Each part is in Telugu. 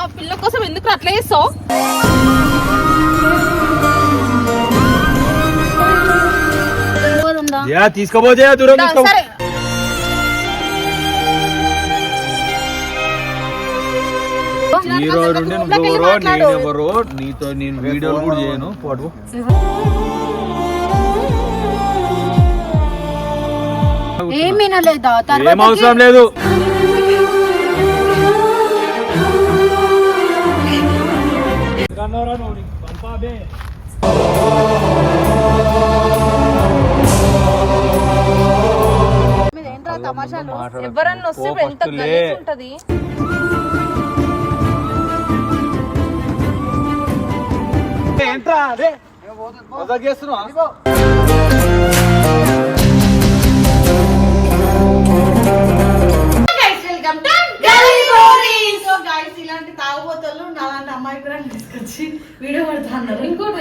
ఆ పిల్ల కోసం ఎందుకు అట్లా చేస్తావు? తీసుకోపోతే దూరం తీసుకో. సరే. హీరో నుండి నువ్వు ఎవరో నేను ఎవరో నీతో నేను వీడియోలు కూడా చేయను. పాటు ఏం వినలేదా? ఏం అవసరం లేదు. ఏంట్రా తమాషాలు? ఎవరన్నా వస్తే ఎంత ఉంటది ఏంట్రా అదే? మజాక్ చేస్తున్నావా? సో గైస్ తాగుబోతులు నాలాంటి అమ్మాయి కూడా తీసుకొచ్చి వీడియో ఇంకోటి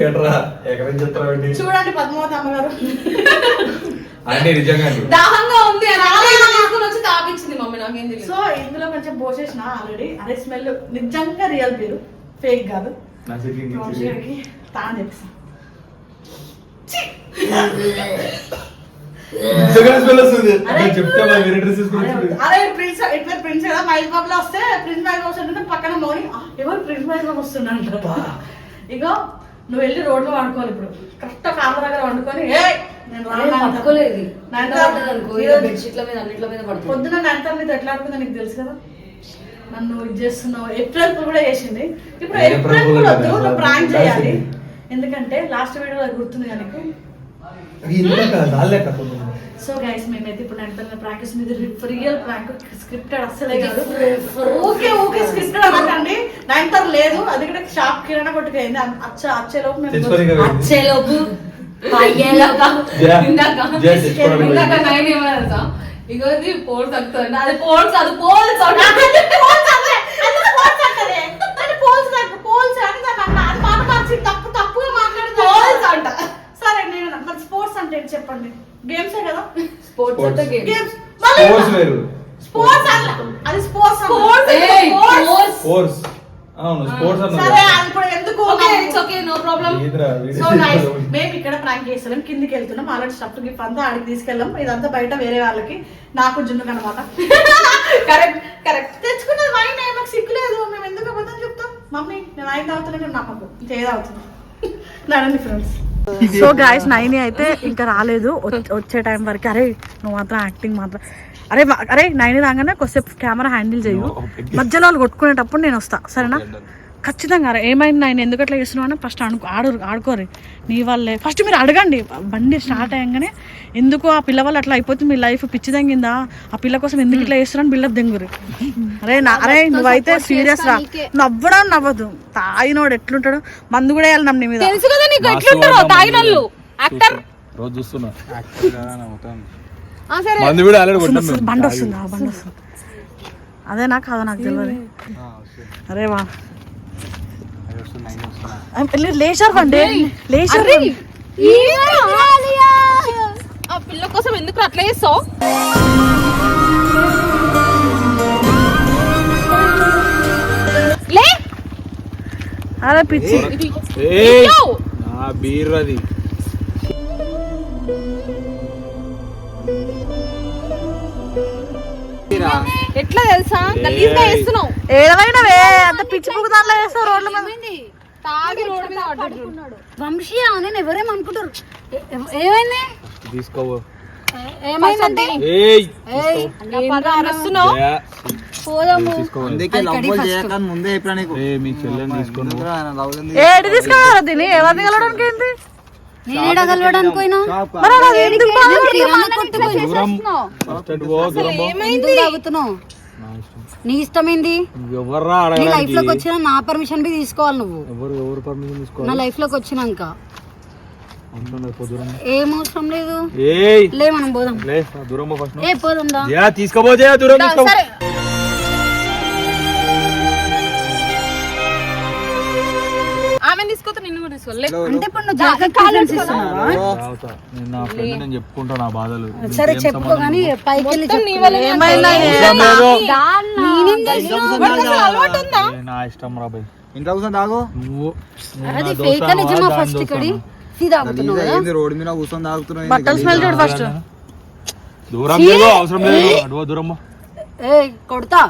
ఏంట్రా ఎక్కడికి చెప్తావు చూడండి పద్మావతి అమ్మగారు. అంటే నిజంగా దాహంగా ఉంది వచ్చి తాపించింది మమ్మీ నాకేం తెలియదు సో ఇందులో కొంచెం పోసేసిన ఆల్రెడీ అదే స్మెల్ నిజంగా రియల్ పేరు. ఫేక్ కాదు. వంశీగారికి చెప్తే వేరే డ్రెస్ అదే ప్రిన్స్ ఇట్లా ప్రిన్స్ కదా? మహేష్ బాబులో వస్తే ప్రిన్స్ మహేష్ బాబు వస్తుంటే పక్కన మౌని "ఆ, ఎవరు ప్రిన్స్ మహేష్ బాబు వస్తున్నాడు ఇగో నువ్వు వెళ్ళి రోడ్లో వండుకోవాలి ఇప్పుడు. కరెక్ట్ కార్ల దగ్గర వండుకొని ఏ నేను. పట్టుకోలేదు బెడ్షీట్ల మీద అన్నిట్ల మీద పడుతుంది పొద్దున నైన్త్ నీతో ఎట్లా ఆడుకుందో నీకు తెలుసు కదా? నన్ను ఇది చేస్తున్నావు. ఏప్రిల్ ఫుల్ కూడా చేసింది. ఇప్పుడు ఏప్రిల్ కదా, వద్దు నువ్వు ప్రాంక్ చేయాలి. ఎందుకంటే లాస్ట్ వీడియో గుర్తుంది కదా నీకు? సో గైస్ మేమైతే ఇప్పుడు నైన్త్ ప్రాక్టీస్ మీద రియల్ ప్రాంక్ స్క్రిప్టెడ్ అస్సలే కాదు. ఓకే ఓకే స్క్రిప్టెడ్ అనకండి నైన్త్ లేదు అది కూడా షాప్ కిరాణా కొట్టుకైంది. అచ్చ అచ్చేలోపు మేము జయ. ఇందాక. నైన్? ఇగో ఇది పోల్ తగ్గుతుంది అది పోల్స్ అది పోల్స్ తప్పు తప్పుగా సరే నేను మరి స్పోర్ట్స్ అంటే చెప్పండి? గేమ్సే కదా? స్పోర్ట్స్ అంటే గేమ్స్ స్పోర్ట్స్ వేరు. స్పోర్ట్స్ అన్న. అది స్పోర్ట్స్ స్పోర్ట్స్ sports. స్పోర్ట్స్ అవును స్పోర్ట్స్ సరే అది ఇప్పుడు ఎందుకు okay it's okay no problem so guys మేము ఇక్కడ ప్రాంక్ చేస్తున్నాం కిందికి వెళ్తున్నాం ఆల్రెడీ స్టఫ్ గిఫ్ట్ అంతా ఆడికి తీసుకెళ్ళాం. ఇదంతా బయట వేరే వాళ్ళకి. నాకు జున్నుకు అనమాట కరెక్ట్ కరెక్ట్ తెచ్చుకున్నది వైన్ మాకు సిగ్గులేదు. మేము ఎందుకు అబద్ధం చెప్తాం? మమ్మీ నేను వైన్ తాగుతున్నట్టు నమ్మకు చేదు అవుతుంది. నడండి ఫ్రెండ్స్ సో గాయస్ నైని అయితే ఇంకా రాలేదు. వచ్- వచ్చే టైం వరకు అరే నువ్వు మాత్రం యాక్టింగ్ మాత్రం అరే అరే నైని రాగానే కొద్దిసేపు కెమెరా హ్యాండిల్ చేయు. మధ్యలో వాళ్ళు కొట్టుకునేటప్పుడు నేను వస్తా సరేనా? ఖచ్చితంగా అరే ఏమైంది నాయన ఎందుకు అట్లా చేస్తున్నావు అని ఫస్ట్ అను ఆడు ఆడుకోరు నీ వాళ్ళే ఫస్ట్ మీరు అడగండి బండి స్టార్ట్ అయ్యంగానే ఎందుకు ఆ పిల్ల వాళ్ళు అట్లా అయిపోతే మీ లైఫ్ పిచ్చి తగ్గిందా? ఆ పిల్ల కోసం ఎందుకు ఇట్లా చేస్తున్నాను బిల్డప్ దెంగురు అరే నా అరే నువ్వైతే సీరియస్ రా. నవ్వడం నవ్వదు. తాగినోడు ఎట్లుంటాడు? మందు కూడా వేయాలి నమ్మ మీద. తెలుసు కదా నీకు ఎట్లుంటారో తాగిన వాళ్ళు. యాక్టర్ రోజు చూస్తున్నా. ఆ సరే. మందు కూడా ఆల్రెడీ వస్తుంది, కొట్టాం వస్తుంది, బండి వస్తుంది ఆ బండి వస్తుంది. అదే నాకు కాదా నాకు తెలియదు. అరే వా. లేచారు లేచారు ఆ పిల్ల కోసం ఎందుకు అట్లా చేస్తావు? లే! అరే పిచ్చి. ఏయ్ ఇయ్యో. నా బీర్ అది. ఎట్లా తెలుసా? గలీజ్గా ఏడవైనవే అంత పిచ్చి పువ్వు దాంట్లో వేస్తావు రోడ్ల మీద. తాగి రోడ్డు మీద పడ్డాడు చూడు. వంశీ నేను ఎవరేమనుకుంటారు ఏ- ఏ- ఏమైంది? తీసుకోవు. ఏమైందంటే. పోదాము. అందుకే ముందే చెప్పినా నీకు. ఏ మీ చెల్లెని తీసుకోను. ఏడు తీసుకున్నారా దీన్ని ఏంటి కలవడానికి పోయినా? మరి ఎందుకు నా ఇష్టం. నీ ఏంది నీ లైఫ్లోకి వచ్చిన నా పర్మిషన్ బి తీసుకోవాలి నువ్వు. ఎవరు ఎవరు పర్మిషన్ నా తీసుకోవాలి లైఫ్లోకి వచ్చినాక ఏం అవసరం లేదు. లే మనం పోదాం. ఏ పోదాం జయ దూరం అంటే ఇప్పుడు నువ్వు జాకెట్ ప్రిఫరెన్స్ ఇస్తున్నావా తాగుతా. నేను నా ఫ్రెండ్ నేను చెప్పుకుంటా నా బాధలు. సరే చెప్పుకో కానీ. పైకి వెళ్ళి. ఏమైనా అవసరం లేదు. నేనేం చేసినా? ఏ, నా ఇష్టం రా భయ్ ఇంట్లో కూర్చొని తాగు? నువ్వు నువ్వు నా అది దోస్తానా, ఫేక్ నిజమా దాని ఫస్ట్ ఇక్కడి దోస్తానా? సీ తాగుతున్నావు గలీజా కదా ఏంది? రోడ్డు మీద కూర్చొని తాగుతున్నావు బట్టలు స్మెల్ చూడు ఫస్ట్ దూరం లేదు అవసరం లేదు. అడుగు కొడతా.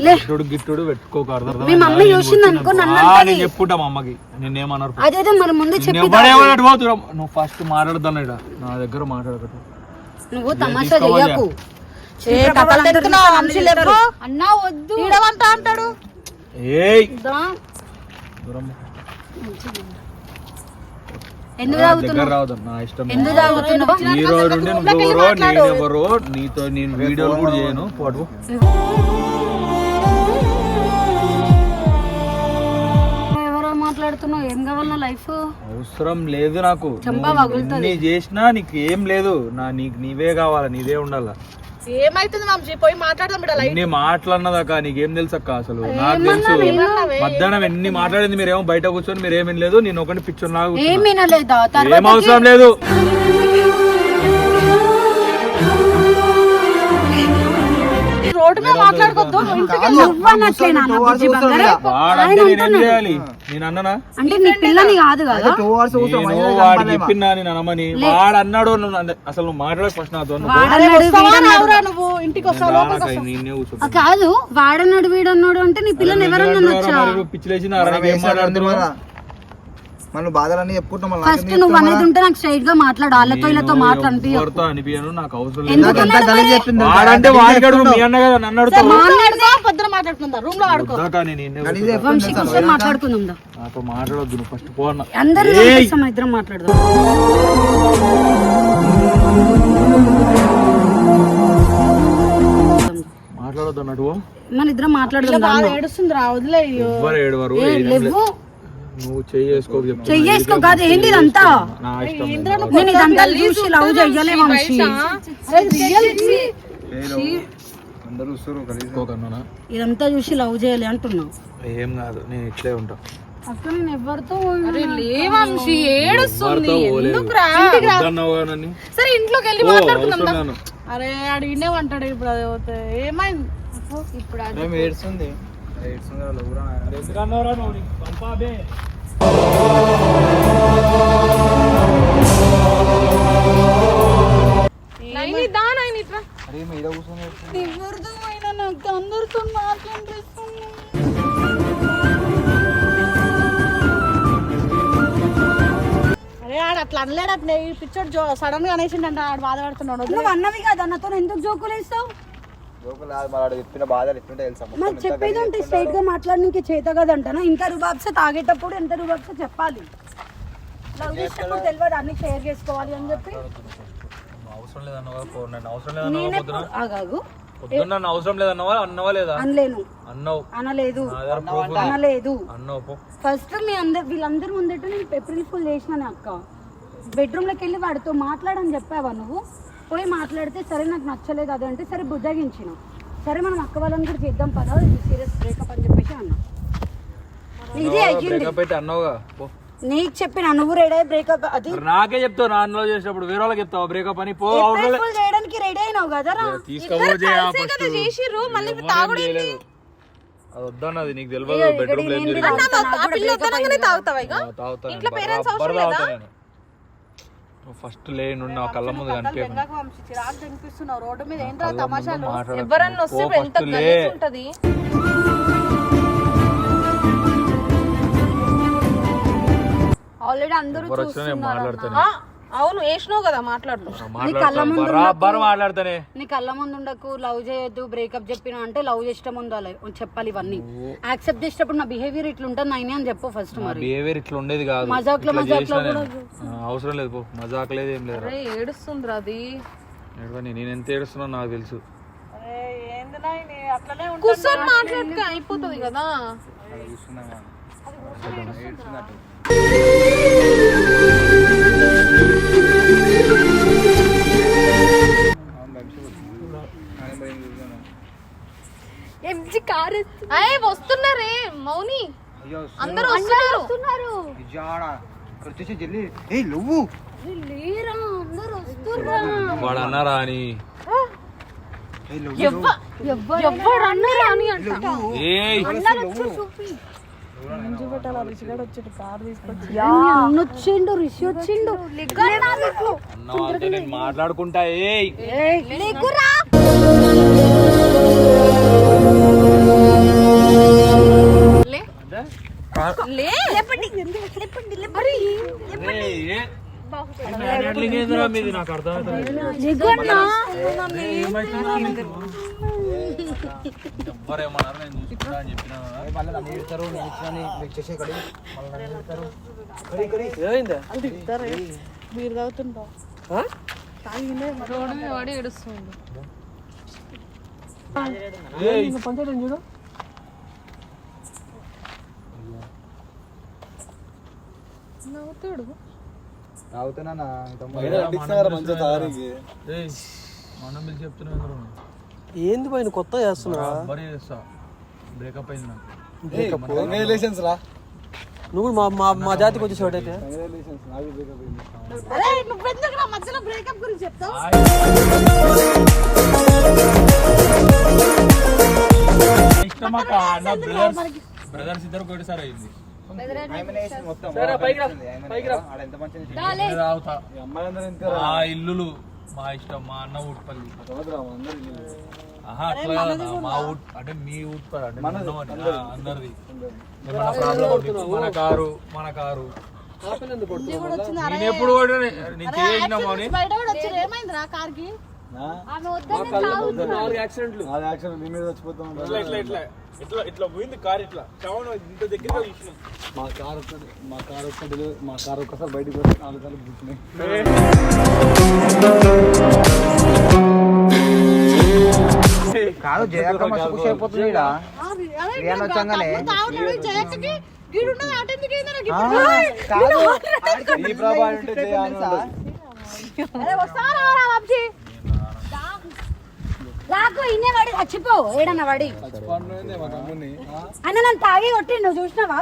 గిట్టుడు గిట్టుడు పెట్టుకోక అర్థం మీ మమ్మీ చూసింది అనుకో నన్ను మా అమ్మకి. నిన్నేమన్నారు అదేదో మరి ముందే నువ్వు ఫస్ట్ నా దగ్గర మాట్లాడకట నువ్వు తమాషా చెయ్యకు. అన్నా వద్దు. ఈడవంట అంటాడు. ఏయ్! దా. దూరం. ఎందుకు నా తాగుతున్నావు? దగ్గర రావద్దు. నా ఇష్టం ఎందుకు తాగుతున్నావు? ఈ రోజు నుండి నువ్వు నీతో నేను వీడియోలు కూడా చేయను. పోటు లైఫ్ అవసరం లేదు నాకు. ఎన్ని చేసినా నీకు ఏం లేదు. నా నీకు నీవే కావాలా నీదే ఉండాలా? ఏమైతుంది వంశీ పోయి మాట్లాడదాం బిడ్డ ఎన్ని మాటలన్నదక్క నీకేం తెలుసు అక్క అసలు? నాకు తెలుసు. మధ్యాహ్నం ఎన్ని మాట్లాడింది మీరేమో? బయట కూర్చొని మీరేమీ లేదు నేను ఒకటి పిక్చర్ లాగా కూర్చున్నా. ఏం వినలేదా. ఏం అవసరం లేదు. రోడ్డు మీద మాట్లాడుకోవద్దు. అంటే నీ పిల్లని కాదు కదా. వాడు చెప్పినా నేను అనమని. వాడు అన్నాడు అసలు నువ్వు మాట్లాడే ఫస్ట్ నాతో. కాదు వాడన్నాడు వీడన్నాడు అంటే నీ పిల్లని ఎవరన్నా అనొచ్చా మరి పిచ్చిలేసిన అరవై ఏం మాట్లాడుతున్నావు మనం బాధలన్నీ చెప్పుకుంటాం ఫస్ట్ నువ్వు అనేది ఉంటే నాకు స్ట్రైట్గా మాట్లాడు వాళ్ళతో వీళ్ళతో మాట్లాడి ఎవరితో అనిపించను నాకు అవసరం లేదు. ఎందుకు అన్నాడు మరి? చెప్పింది వాడంటే వాడికాడు మీ అన్న కదా నన్ను అడుగుతావు మాట్లాడుకో. పొద్దున మాట్లాడుకుందా. రూమ్లో ఆడుకో వద్దాక నేను నిన్నే గలీజా కూర్చుంటా. చెప్తుంది వంశీ కూర్చొని మాట్లాడుకుందాం దా. నాతో మాట్లాడొద్దు నువ్వు ఫస్ట్ పో అన్న. అందరూ ఏయ్! కనిపిస్తాం, మన ఇద్దరం మాట్లాడదాం. మాట్లాడొద్దు అన్నట్టు మన ఇద్దరం మాట్లాడదాం దా అన్న. ఏడుస్తుంది రా వదిలే ఎవ్వరు ఏడవరు నువ్వు చెప్తున్నా. చెయ్యేసుకో కాదు ఏంటి ఇదంతా నేను ఇదంతా చూసి లవ్ చెయ్యలే వంశీ? ఇదంతా చూసి లవ్ చేయాలి అంటున్నా. ఏం కాదు నేను ఇట్లే ఉంటా. అసలు నేను ఎవరితో ఏడుస్తుంది? సరే ఇంట్లోకి వెళ్ళి లేదు. అరే అడిగినే అంటాడు ఇప్పుడు అది పోతే. ఏమైంది? ఇప్పుడు ఏడుస్తుంది. ఏడుస్తుంది వాళ్ళ ఊరా నాయన. ఎందుకన్నావురా నువ్వు? నీకు పంపాబే. నైని దా నైని ఇట్రా అరే మీద కూర్చొని ఏడుస్తుంది. ఎవరితో అయినా నాకు అందరితో మాట్లాడిస్తుంది అరే ఆడు అట్లా అనలేడు అట్లా ఈ పిచ్చోడు సడన్గా అనేసిండంట ఆడు బాధపడుతున్నాడు నువ్వు అన్నవి కదా నాతో ఎందుకు జోకులు వేస్తావు మరి చెప్పేది ఉంటే స్ట్రైట్గా మాట్లాడడానికి చేత కదంటానా? ఇంత రుబాబ్స తాగేటప్పుడు ఎంత రుబాబ్స చెప్పాలి? లవ్ చేసేటప్పుడు తెలియదు అన్ని షేర్ చేసుకోవాలి అని చెప్పి. అవసరం ఆగాగు పొద్దున్న లేదన్నావా అన్నవా లేదా? అనలేను. అన్నావు. అనలేదు. అనలేదు. అన్నావు ఫస్ట్ మీ అందరు వీళ్ళందరి ముందట నేను ఏప్రిల్ ఫుల్ చేసినాను అక్క. బెడ్రూమ్లోకి వెళ్ళి వాడితో మాట్లాడని చెప్పావా నువ్వు? పోయి మాట్లాడితే సరే నాకు నచ్చలేదు అది అంటే సరే బుద్ధగించిన సరే మనం అక్క వాళ్ళని కూడా చేద్దాం పదా సీరియస్ బ్రేకప్ అని చెప్పేసి అన్నా. ఇదే అయ్యింది. నీకు చెప్పిన నువ్వు రెడీ అయ్యి బ్రేకప్ అది నాకే చెప్తావు నా అన్నలో చేసినప్పుడు వేరే వాళ్ళకి చెప్తావు బ్రేకప్ అని? పో లేదు చేయడానికి రెడీ అయినావు కదరా తీసుకోబోతే చేసిర్రు మళ్ళీ అది వద్దన్నది నీకు తెలియదు బెడ్రూమ్లో ఏం జరిగింది తాగుతావా ఇంట్లో బరాబర్ అవసరం నేను. నువ్వు ఫస్ట్ లే నుండి నా కళ్ళ ముందు రోడ్డు మీద ఏంట్రా తమాషాలు? ఎవరన్నా వస్తే ఎంత గలీజ్ ఉంటది? ఆల్రెడీ అందరూ ఎవరు వచ్చినా నేను మాట్లాడతాను. ఆ, అవును వేసినావు కదా మాట్లాడు మాట్లాడతాను బరాబర్ మాట్లాడతానే. నీ కళ్ళ ముందు ఉండకు లవ్ చేయొద్దు బ్రేకప్ చెప్పిన అంటే లవ్ చేసే ముందు అలా చెప్పాలి ఇవన్నీ. యాక్సెప్ట్ చేసేటప్పుడు నా బిహేవియర్ ఇట్లా ఉంటుంది నైనే అని చెప్పు ఫస్ట్ మరి. బిహేవియర్ ఇట్లా ఉండేది కాదు. మజాక్లో ఇట్లా మజాక్లో చేసినా కూడా నేను. ఆ, అవసరం లేదు పో మజాక్ లేదు ఏం లేదు అరే ఏడుస్తుందిరా అది. ఏడవని, నేను ఎంత ఏడుస్తున్నా నాకు తెలుసు. అరే ఏంది నాయని? అట్లనే ఉంటుంది కూర్చొని మాట్లాడితే అయిపోతుంది కదా. ఎంజి కార్ అయ్యే వస్తున్నారే మౌని. అందరూ అందరూ వస్తున్నారు. వచ్చేసి జల్లి. ఏ నువ్వు? ఏ, లేరా అందరూ వస్తుర్రా వాడు అన్నారా అని ఏ అన్నారు అని మళ్ళీ నన్ను తిడతారు వాళ్ళు తిప్పుతారు మీరు తాగుతుంటావు తాగిలే రోడ్డు మీద పడి ఏడుస్తుంది ఏయ్ నవ్వుతాడు. మనం పిలిచి చెప్తున్నా ఏంది పైన కొత్త చేస్తున్నా బరీ చేస్తా. బ్రేకప్ అయింది నాకు. కంగ్రాచులేషన్స్ రా. నువ్వు మా మా మా జాతికి అయితే. మధ్యలో బ్రేకప్ గురించి చెప్తావు? నా బ్రదర్స్ బ్రదర్స్ ఇద్దరు ఒకటిసారి అయింది. మా ఇల్లులు మా ఇష్టం మా అన్న ఊట్పల్లి ఇల్లు. అట్లా మా ఊట్ అంటే మీ ఊట్పల్లి అంటే అందరిది. ప్రాబ్లం? మన కారు మన కారు. నేను ఎప్పుడు కూడా నే- నేను చేసినాము నాలుగు యాక్సిడెంట్లు. నాది యాక్షన్ నీ మీద చచ్చిపోతాం ఇట్లా ఇట్లా ఇట్లా ఇట్లా ఇట్లా పోయింది కారు ఇట్లా. ఇంత మా కార్ ఒక్కటి మా కార్ ఒక్కటి మా కార్ ఒక్కసారి బయటికి పోతే నాలుగు సార్లు కూర్చున్నాయి కాదు జయక్క మస్తు ఖుషి అయిపోతుంది ఈడ. రియాన్ వచ్చంగానే అటు ఎందుకు అయింది నాకు ఆ, ఇప్పుడు? కాదు ఈ ప్రభా అంటే జయ అని ఉండదు. అరే వస్తారా రా వంశీ రాకు ఇన్నే వాడి చచ్చిపో ఏడన్నా వాడి. అన్న నన్ను తాగి కొట్టి నువ్వు చూసినావా?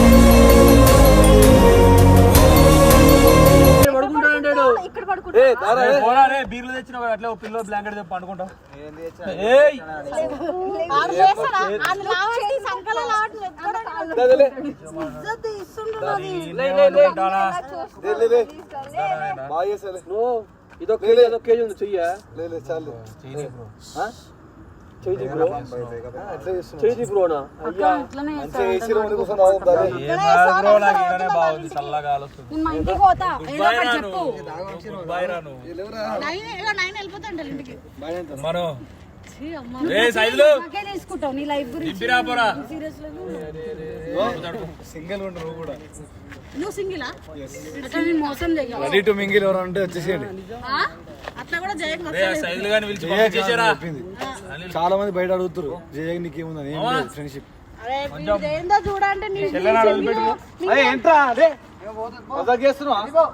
నేను ఇక్కడ పడుకుంటా బీర్లు తెచ్చిన అట్లా పిల్లో బ్లాంకెట్ చేసాలే. నువ్వు ఇదొక కేజీ ఉంది చెయ్యా లే, లే, చాలు. చెయ్యి బ్రో చెయ్యి బ్రో ఆ, ఎట్లా చేస్తున్నావు? చెయ్యి బ్రోనా అయ్యా. మంచిగా ఏసీ రూమ్లో కూర్చొని తాగుతాం, దారి. ఏం కాదు బ్రో నాకు ఈడనే బాగుంది చల్లగా ఆలోస్తుంది. నేను మా ఇంటికి పోతా. ఏదో బాయ్ ఒకటి రా చెప్పు. నువ్వు బాయ్ రా నువ్వు నైన్. ఇగో నైన్ వెళ్ళిపోతాంటారు ఇంటికి. మనం ఏ సైజులు? నాకే తీసుకుంటావు నీ లైఫ్ గురించి. దింపిరా పోరా. సీరియస్ సింగిల్ ఉండు నువ్వు కూడా. నువ్వు సింగిలా? అట్లా నేను మోసం రెడీ టు మింగిల్ ఎవరు అంటే వచ్చేసేయండి. చాలా మంది బయట అడుగుతారు జయ నీకేముందని ఏం లేదు ఫ్రెండ్షిప్ ఏంట్రా? అదే. చేస్తున్నావా? లేవు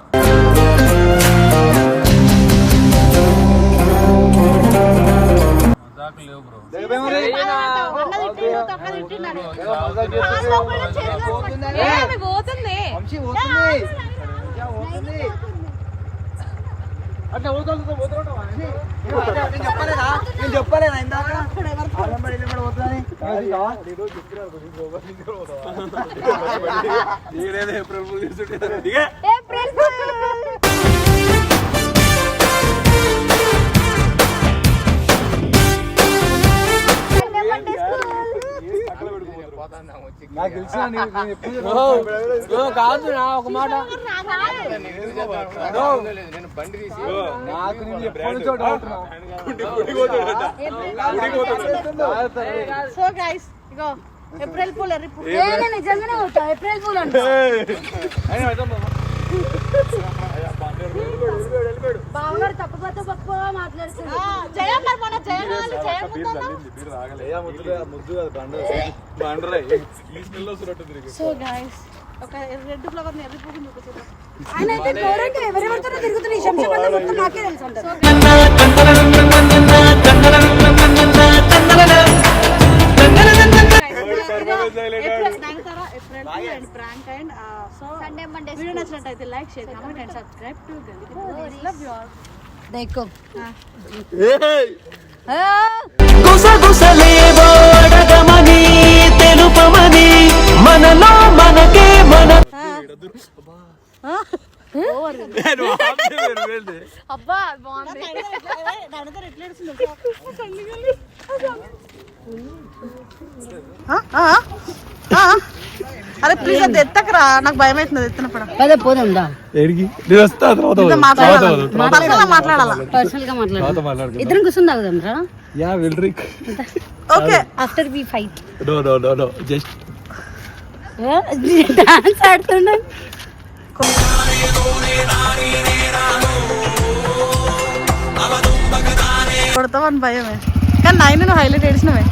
అట్లా పోతుంది, పోతుంటావా? నేను చెప్పలేదా? నేను చెప్పలేదా? ఇందాక? ఏప్రిల్ నేను ఎప్పుడు. కాదు నా ఒక మాట. నాకు నేను ఎప్పటి నుంచో డౌట్. సో గైస్ ఇగో ఏప్రిల్ పూల్ నిజంగానే పోతా ఏప్రిల్ ఫూల్ అంటే. బావగారు తప్పపోతే పప్పు బాగా మాట్లాడుతుంది. జయ మరి మన జయ కావాలి, జయ. సో గైస్ ఒక రెడ్ ఫ్లవర్ ఎర్రి పువ్వు చూపించారు ఆయన అయితే ఘోరంగా ఎవరెవరితోనో తిరుగుతున్న ఈ శంషాబాద్లో మొత్తం నాకే తెలుసు అంటారు. ప్రాంక్ అండ్ సో వీడియో నచ్చినట్టయితే like share comment and subscribe to love you all దేకో గుసగుసలేవో అడగమని తెలుపమని మనలో మనకే మన అబ్బా బాగుంది. అరే ప్లీజ్ అది ఎత్తకరా. నాకు భయం అవుతుంది ఎత్తినప్పుడు పదే పోదాందా ఏడికి? నేను వస్తా తర్వాత ఇంకా మాట్లాడాలి. పర్సనల్ మాట్లాడాలా. పర్సనల్గా మాట్లాడు. తర్వాత మాట్లాడుకుందాం. ఇద్దరం కూర్చొని తాగుదాం రా. Yeah విల్రిక్. Okay. After we fight no no no no just dance భయమే. కానీ నైన్ నువ్వు హైలైట్ ఏడిసినవే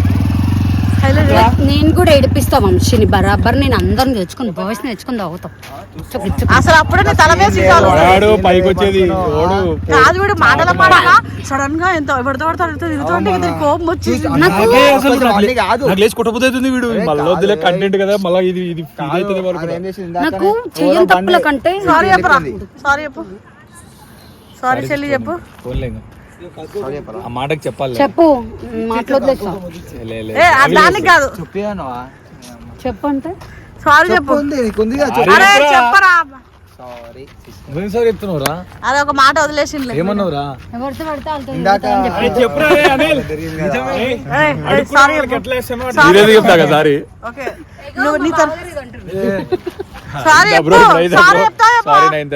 నేను కూడా ఏడిపిస్తా వంశీని బరాబర్ నేను అందరిని తెచ్చుకుని బాయ్స్ తెచ్చుకుని తాగుతాం. అసలు అప్పుడే నేను తల వేసి పైకి వచ్చేది కాదు వీడు మాటల మాటలా. సడన్గా ఎంత ఎవరితో పడతాడు ఎంత తిరుగుతుంటే కోపం వచ్చేసి నాకే లేచి కొట్టబోతుంది వీడు. మళ్ళీ కంటెంట్ కదా మళ్ళీ ఇది? నాకు చెయ్యని తప్పుల కంటే సారీ చెప్పరా సారీ చెప్పు. సారీ చెల్లి చెప్పు. ఆ మాటకి చెప్పాలి. చెప్పు మాట్లాడలేస్తా లే, లే. ఏ అది దానికి కాదు. చెప్పాను చెప్పు అంటే సారీ చెప్పు. చెప్పరా సారీ ముందు సార్ చెప్తున్నావురా? అదే ఒక మాట ఏమన్నావురా? ఎవరితో పడితే సారీ చెప్తా సారీ ఓకే. నువ్వు నీ తరఫు సారీ చెప్పు. బ్రో సారీ చెప్తా చెప్పు సారీ నైన్